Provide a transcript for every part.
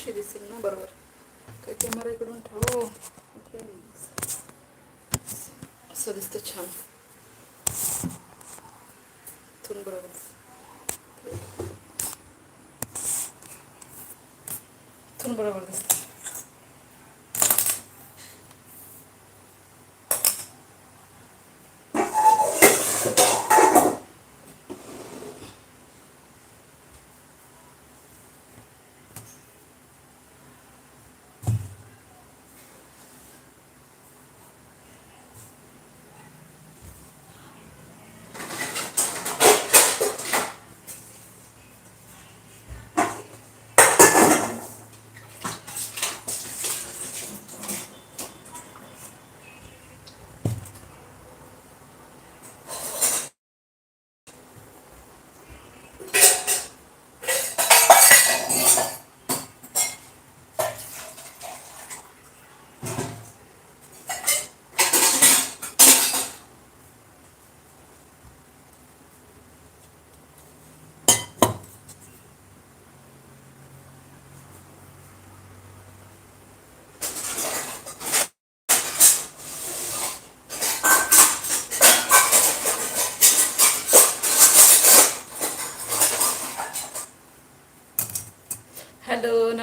अशी दिसेल ना बरोबर काय कॅमेरा इकडून ठेव असं दिसतं छान इथून बरोबर इथून बरोबर दिसतं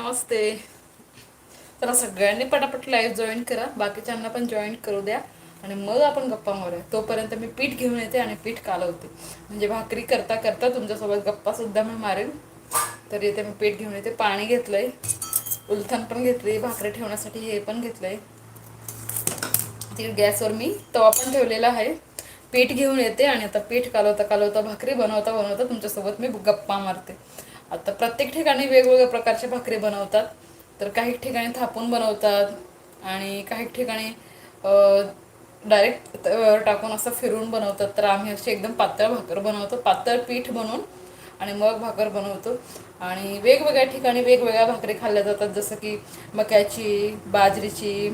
नमस्ते. तर सगळ्यांनी पटापट लाईव्ह जॉईन करा. बाकीच्यांना पण जॉईन करू द्या. आणि मग आपण गप्पा मारूया. तोपर्यंत मी पीठ घेऊन येते आणि पीठ कालवते. म्हणजे भाकरी करता करता तुमच्यासोबत गप्पा सुद्धा मी मारेन. तर येते मी पीठ घेऊन येते. पाणी घेतलंय. उलथण पण घेतली. भाकरी ठेवण्यासाठी हे पण घेतलंय. ती गॅसवर मी तवा पण ठेवलेला आहे. पीठ घेऊन येते आणि आता पीठ कालवता कालवता भाकरी बनवता बनवता तुमच्यासोबत मी गप्पा मारते. आता प्रत्येक ठिकाणी वेगवेगळ्या प्रकारचे भाकरी बनवतात. तर काही ठिकाणी थापून बनवतात आणि काही ठिकाणी डायरेक्ट टाकून असं फिरून बनवतात. तर आम्ही अशी एकदम पातळ भाकर बनवतो. पातळ पीठ बनवून आणि मग भाकर बनवतो. आणि वेगवेगळ्या ठिकाणी वेगवेगळ्या भाकरी खाल्ल्या जातात. जसं की मक्याची बाजरीची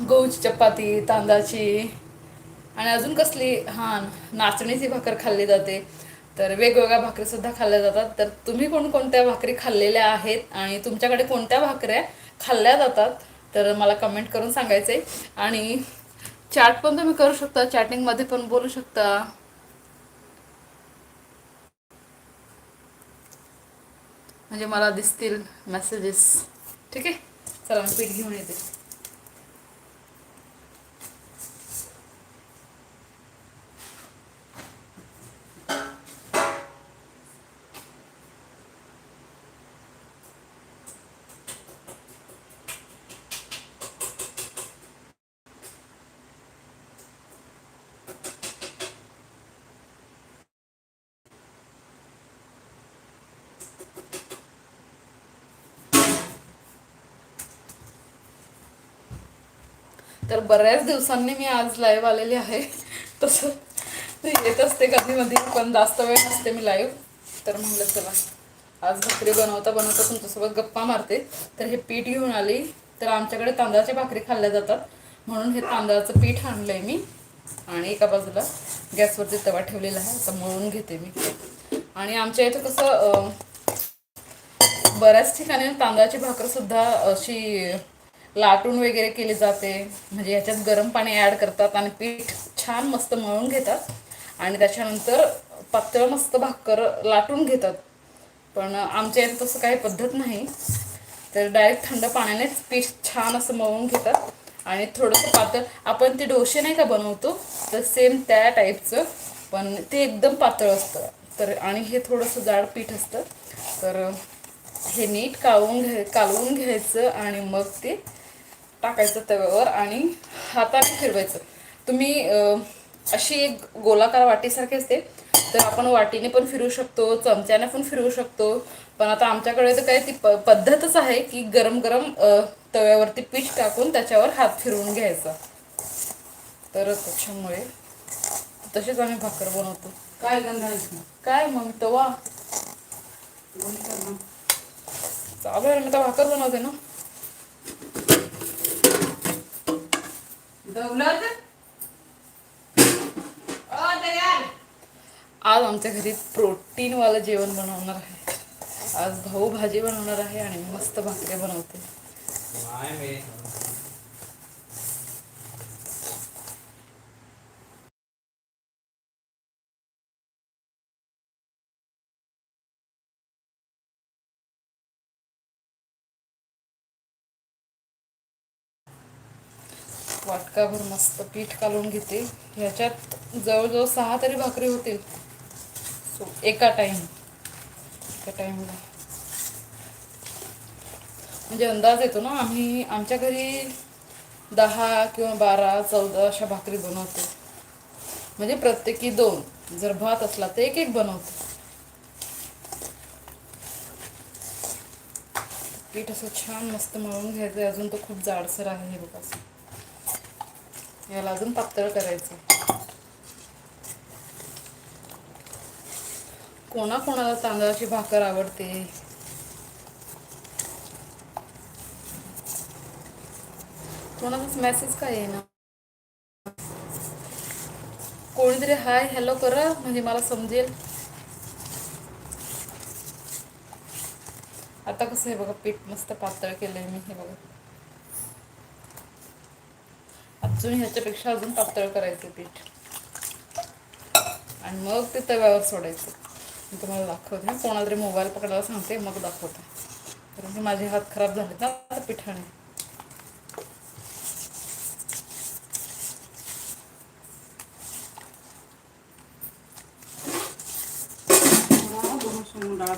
गहूची चपाती तांदळाची आणि अजून कसली हां नाचणीची भाकर खाल्ली जाते. तर वेगवेगळ्या भाकरी सुद्धा खाल्ल्या जातात. तर तुम्ही कोणकोणत्या भाकरी खाल्लेल्या आहेत आणि तुमच्याकडे कोणत्या भाकऱ्या खाल्ल्या जातात तर मला कमेंट करून सांगायचंय. आणि चॅट पण तुम्ही करू शकता चॅटिंगमध्ये पण बोलू शकता. म्हणजे मला दिसतील मेसेजेस ठीक आहे? चला मी पीठ घेऊन येते. बऱ्याच दिवसांनी मी आज लाईव्ह आलेली आहे. तसं येत असते कधीमध्ये पण जास्त वेळ नसते मी लाईव्ह तर म्हणलं चला आज भाकरी बनवता बनवता तुमच्यासोबत गप्पा मारते. तर हे पीठ घेऊन आली. तर आमच्याकडे तांदळाच्या भाकरी खाल्ल्या जातात. म्हणून हे तांदळाचं पीठ आणलंय मी. आणि एका बाजूला गॅसवरती तवा ठेवलेला आहे. आता मळून घेते मी. आणि आमच्या इथं कसं बऱ्याच ठिकाणी तांदळाची भाकर सुद्धा अशी लाटून वगैरे केले जाते. म्हणजे ह्याच्यात गरम पाणी ॲड करतात आणि पीठ छान मस्त मळून घेतात. आणि त्याच्यानंतर पातळ मस्त भाकर लाटून घेतात. पण आमच्या इथे तसं काही पद्धत नाही. तर डायरेक्ट थंड पाण्यानेच पीठ छान असं मळून घेतात. आणि थोडंसं पातळ आपण ते डोसे नाही का बनवतो तर सेम त्या टाईपचं पण ते एकदम पातळ असतं. तर आणि हे थोडंसं जाड पीठ असतं. तर हे नीट काळून घ्याय कालवून घ्यायचं आणि मग ते टाकायचं तव्यावर आणि हाताने फिरवायचं. तुम्ही अशी एक गोलाकार वाटीसारखी असते तर आपण वाटीने पण फिरू शकतो चमच्याने पण फिरवू शकतो. पण आता आमच्याकडे तर काय ती प पद्धतच आहे की गरम गरम तव्यावरती पीठ टाकून त्याच्यावर हात फिरवून घ्यायचा. तर त्याच्यामुळे तशीच आम्ही भाकर बनवतो. काय काय मग तवा? चालू आहे मी तर भाकर बनवते ना. दौलत ओ दयाल आज आमच्या घरी प्रोटीनवालं जेवण बनवणार आहे. आज भाऊ भाजी बनवणार आहे आणि मस्त भाकरी बनवते. वाटकाभर मस्त पीठ कालून घेते. ह्याच्यात जवळजवळ सहा तरी भाकरी होतील. सो एका टाइम एका टाइमला म्हणजे अंदाज येतो ना आम्ही आमच्या घरी दहा किंवा बारा चौदा अशा भाकरी बनवतो. म्हणजे प्रत्येकी दोन. जर भात असला तर एक एक बनवतो. पीठ असं छान मस्त मळून घ्यायचं अजून तो खूप जाडसर आहे हे बघा. याला अजून पातळ करायचं. कोणा कोणाला तांदळाची भाकर आवडते? कोणाचाच मेसेज काय आहे ना कोणीतरी हाय हॅलो करा म्हणजे मला समजेल. आता कसं आहे बघा पीठ मस्त पातळ केलंय मी हे बघा. अजून ह्याच्यापेक्षा अजून पातळ करायचं पीठ. आणि मग ते तव्यावर सोडायचं. मी तुम्हाला दाखवते. कोणाला तरी मोबाईल पकडायला सांगते मग दाखवते. कारण की माझे हात खराब झाले ना आता पिठाने. डाळ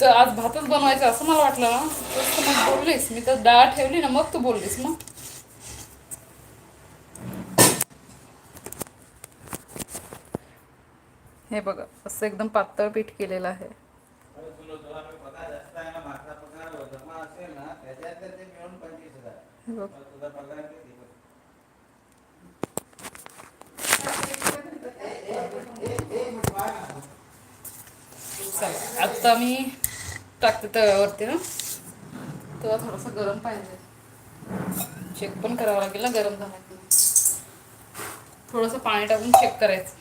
तर आज भातच बनवायचा असं मला वाटलं ना. तू मग बोललीस मी तर डाळ ठेवली ना मग तू बोललीस मग हे बघा असं एकदम पातळ पीठ केलेलं आहे. आता मी टाकते तव्यावरती ना. तेव्हा थोडंसं गरम पाहिजे. चेक पण करावं लागेल ना गरम झालं. थोडंसं पाणी टाकून चेक करायचं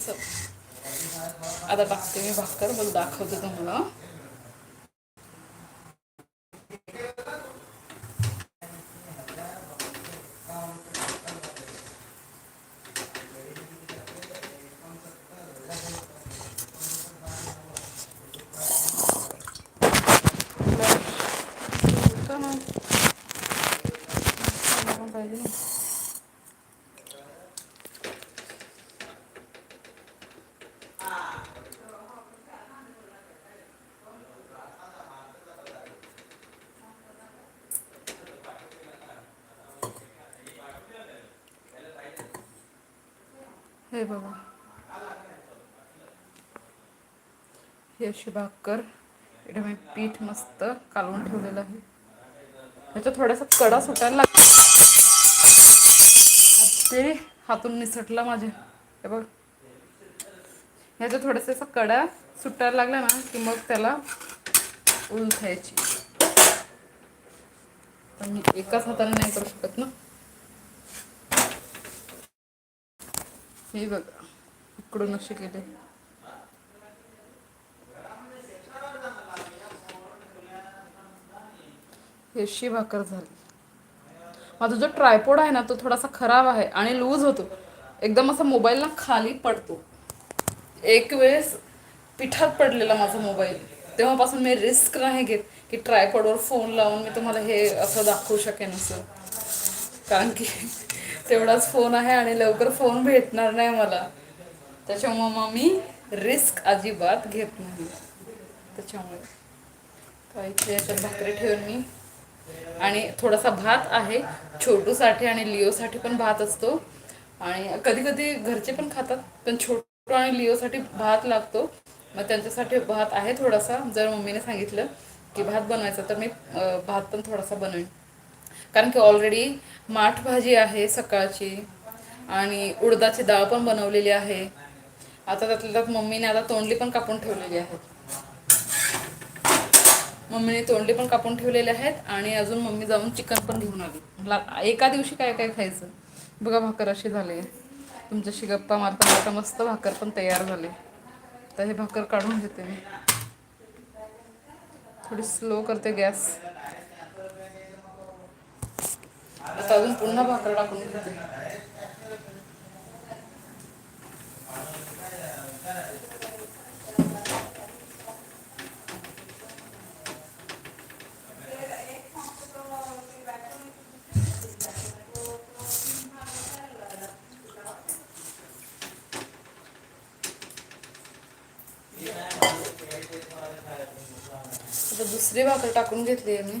चल. आता टाकते मी भाकर मग दाखवते तुम्हाला होतं ना. पाहिजे ना. हे बघा ही अशी भाकर इकडे मी पीठ मस्त कालवून ठेवलेलं आहे. ह्याच्या थोडासा कडा सुटायला लागतो ते हातून निसटला माझ्या हे बघ. ह्याच्या थोड्यासा असा कडा सुटायला लागला ना की मग त्याला उलथायची. पण मी एकाच हाताने नाही करू शकत ना. हे बघा इकडून असे केले हेशी भाकर झाली. माझा जो ट्रायपोड आहे ना तो थोडासा खराब आहे आणि लूज होतो. एकदम असा मोबाईल ना खाली पडतो. एक वेळेस पिठात पडलेला माझा मोबाईल तेव्हापासून मी रिस्क नाही घेत की ट्रायपॉडवर फोन लावून मी तुम्हाला हे असं दाखवू शकेन असं. कारण की तेवढाच फोन आहे आणि लवकर फोन भेटणार नाही मला. त्याच्यामुळं मग मी रिस्क अजिबात घेत नाही. त्याच्यामुळे. काही याच्यात भाकरी ठेवून मी. आणि थोडासा भात आहे. छोटूसाठी आणि लिओसाठी पण भात असतो. आणि कधी कधी घरचे पण खातात पण छोटू आणि लिओसाठी भात लागतो. मग त्यांच्यासाठी भात आहे थोडासा. जर मम्मीने सांगितलं की भात बनवायचा तर मी भात पण थोडासा बनवेन. कारण की ऑलरेडी माठ भाजी आहे सकाळची आणि उडदाची डाळ पण बनवलेली आहे. आता त्यातल्या त्यात मम्मीने आता तोंडली पण कापून ठेवलेली आहे मम्मीने तोंडली पण कापून ठेवलेली आहेत आणि अजून मम्मी जाऊन चिकन पण घेऊन आली. मला एका दिवशी काय काय खायचं? बघा भाकर अशी झाली. तुमच्याशी गप्पा मारता मारता मस्त भाकर पण तयार झाले. तर हे भाकर काढून घेते मी. थोडी स्लो करते गॅस. आता अजून पुन्हा भाकर टाकून घेते आता दुसरी भाकर टाकून घेतली आहे मी.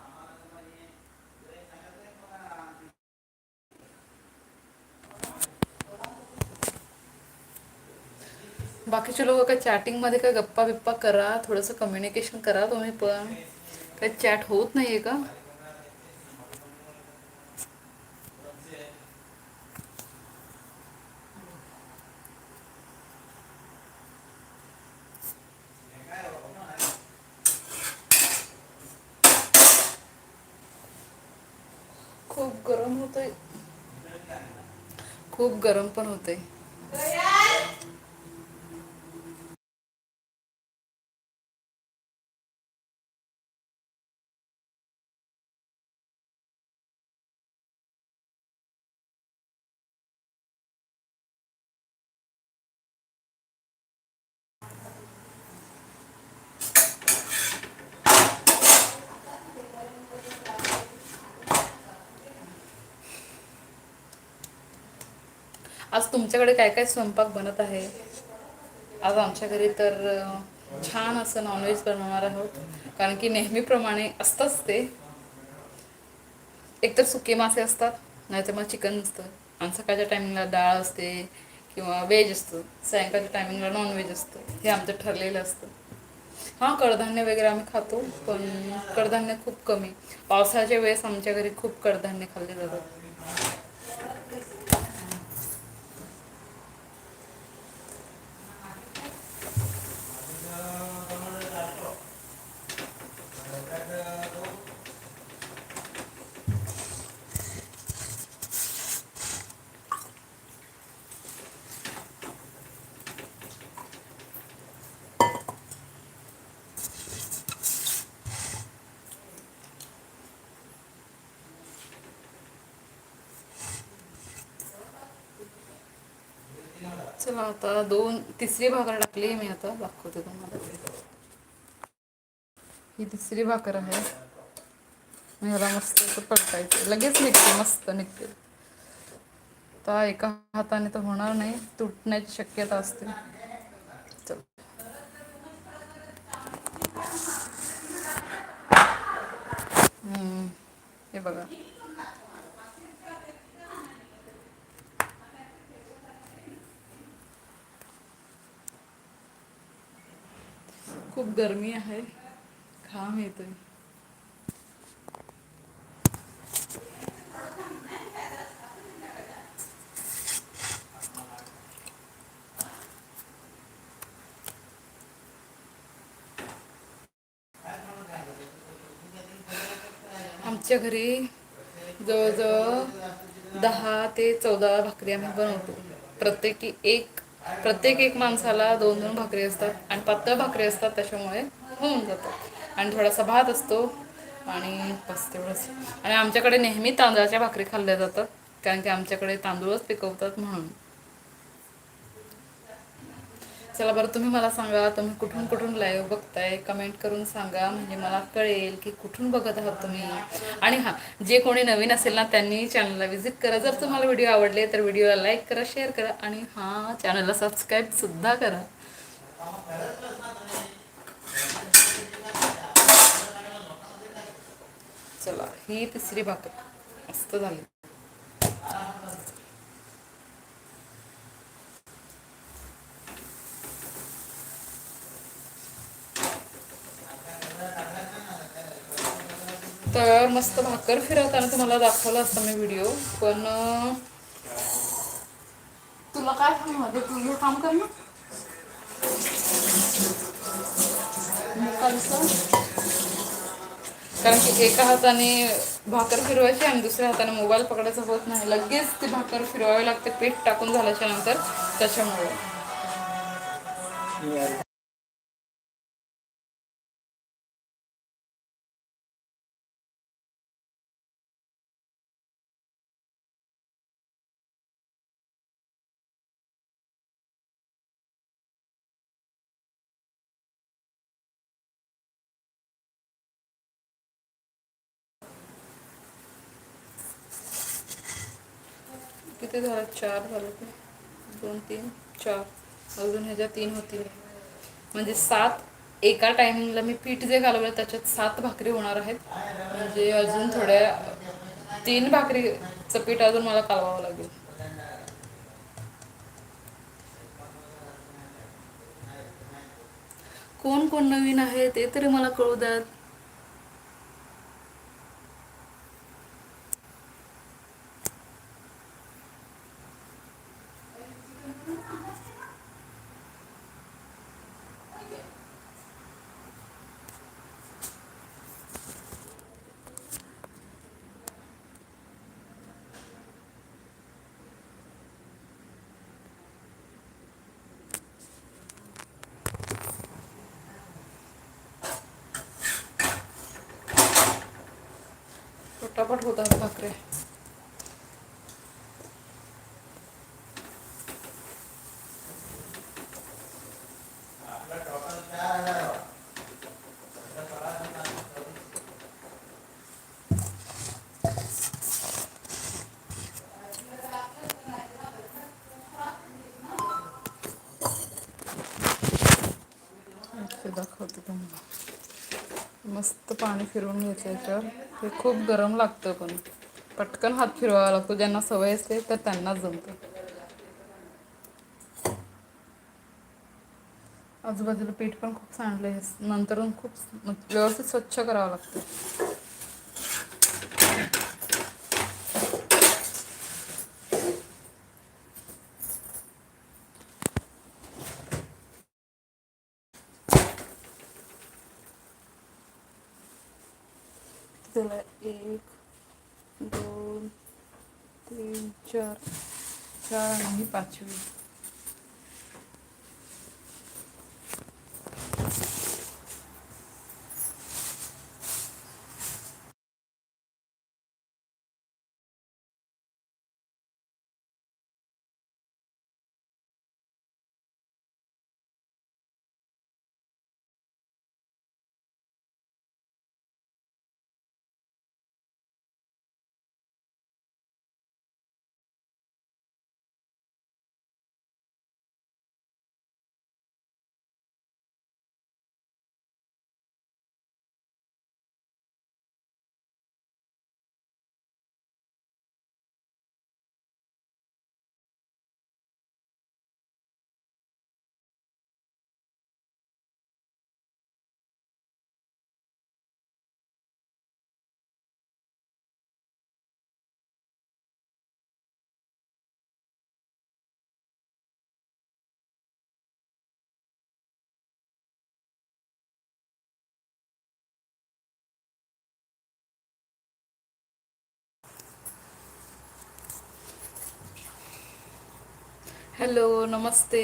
बाकीचे लोक काय चॅटिंगमध्ये काय गप्पा बिप्पा करा थोडंसं कम्युनिकेशन करा तुम्ही पण. काय चॅट होत नाहीये का? खूप गरम होतंय. खूप गरम पण होतंय. आज तुमच्याकडे काय काय स्वयंपाक बनत आहे? आज आमच्या घरी तर छान असं नॉनव्हेज बनवणार आहोत. कारण की नेहमीप्रमाणे असतंच ते. एकतर सुके मासे असतात नाहीतर मग चिकन नसतं आणि सकाळच्या टायमिंगला डाळ असते किंवा व्हेज असतं. सायंकाळच्या टायमिंगला नॉनव्हेज असतं. हे आमचं ठरलेलं असतं. हां कडधान्य वगैरे आम्ही खातो पण कडधान्य खूप कमी. पावसाच्या वेळेस आमच्या घरी खूप कडधान्य खाल्ले जातात. चला आता दोन तिसरी भाकर टाकली मी आता दाखवते तुम्हाला. ही तिसरी भाकर आहे. मी ह्याला मस्त असं पलटायचं. लगेच निघते मस्त निघते. आता एका हाताने तर होणार नाही तुटण्याची शक्यता असते. चल. हे बघा. खूप गरमी आहे. घाम येतोय. आमच्या घरी जवळजवळ दहा ते चौदा भाकरी आम्ही बनवतो. प्रत्येकी एक प्रत्येक एक माणसाला दोन दोन भाकरी असतात आणि पातळ भाकरी असतात त्याच्यामुळे होऊन जातात आणि थोडासा भात असतो आणि बस तेवढंच. आणि आमच्याकडे नेहमी तांदळाच्या भाकरी खाल्ल्या जातात कारण की आमच्याकडे तांदूळच पिकवतात म्हणून. चला बरं तुम्ही मला सांगा तुम्ही कुठून कुठून लाईव्ह बघताय? कमेंट करून सांगा म्हणजे मला कळेल की कुठून बघत आहात तुम्ही. आणि हां जे कोणी नवीन असेल ना त्यांनी चॅनलला व्हिजिट करा. जर तुम्हाला व्हिडिओ आवडले तर व्हिडिओला लाईक करा शेअर करा. आणि हां चॅनलला सबस्क्राईब सुद्धा करा. चला ही तिसरी भाकर. मस्त झाली. तव्यावर मस्त भाकर फिरवताना तुम्हाला दाखवलं असतं मी व्हिडिओ पण तुला काय काम तुझं काम कर ना. कारण की एका हाताने भाकर फिरवायची आणि दुसऱ्या हाताने मोबाईल पकडायचा होत नाही. लगेच ती भाकर फिरवावी लागते पीठ टाकून झाल्याच्यानंतर त्याच्यामुळे. किती झालं चार झालं ते. दोन तीन चार. अजून ह्याच्या तीन होतील म्हणजे सात एका टायमिंगला मी पीठ जे घालवलं त्याच्यात सात भाकरी होणार आहेत. म्हणजे अजून थोड्या तीन भाकरीचं पीठ अजून मला कालवावं लागेल. कोण कोण नवीन आहे ते तरी मला कळू द्यात पटापट होतात भाकरे. दाखवते तुम्हाला. मस्त पाणी फिरवून घेतलं याच्यावर. हे खूप गरम लागतं पण. पटकन हात फिरवावा लागतो. ज्यांना सवय असते तर त्यांनाच जमतं. आजूबाजूला पीठ पण खूप सांडले नंतर खूप व्यवस्थित स्वच्छ करावं लागतं. त्याला एक दोन तीन चार. चार आणि पाचवी. हॅलो नमस्ते.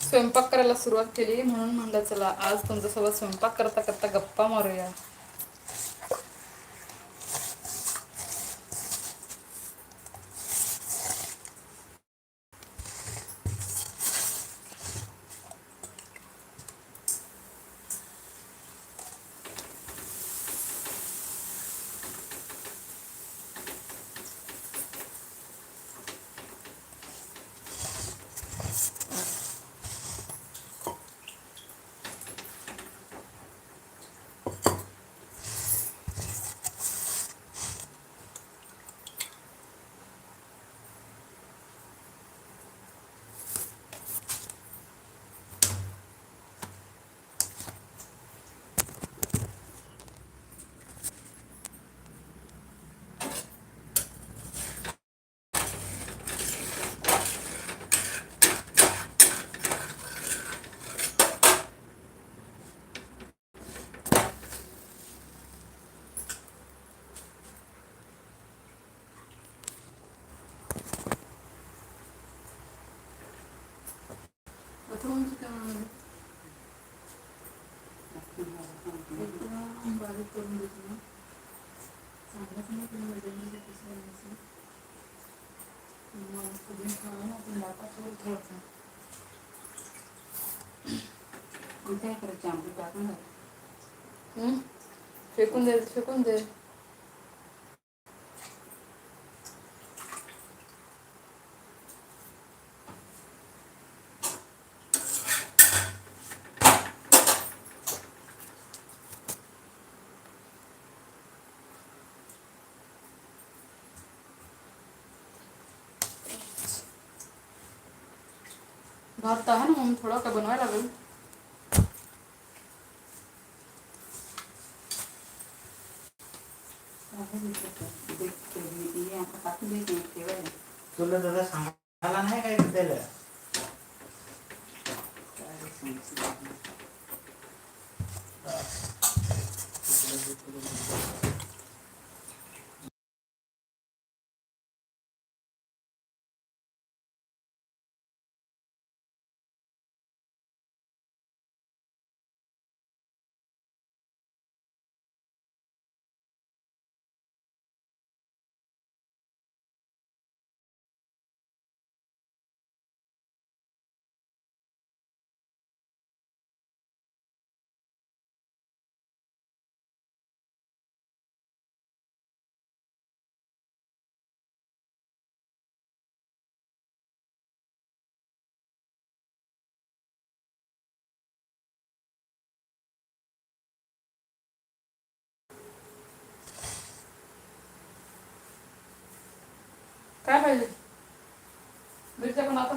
स्वयंपाक करायला सुरुवात केली म्हणून म्हणलं चला आज तुमच्यासोबत स्वयंपाक करता करता गप्पा मारूया. काय करायचं आंबट टाकून घाल. हं? फेकून दे फेकून दे भात थोडा का बनवायला लागेल तुला दादा सांगायला नाही काय त्याला काय पाहिजे? मिरच्या पण आता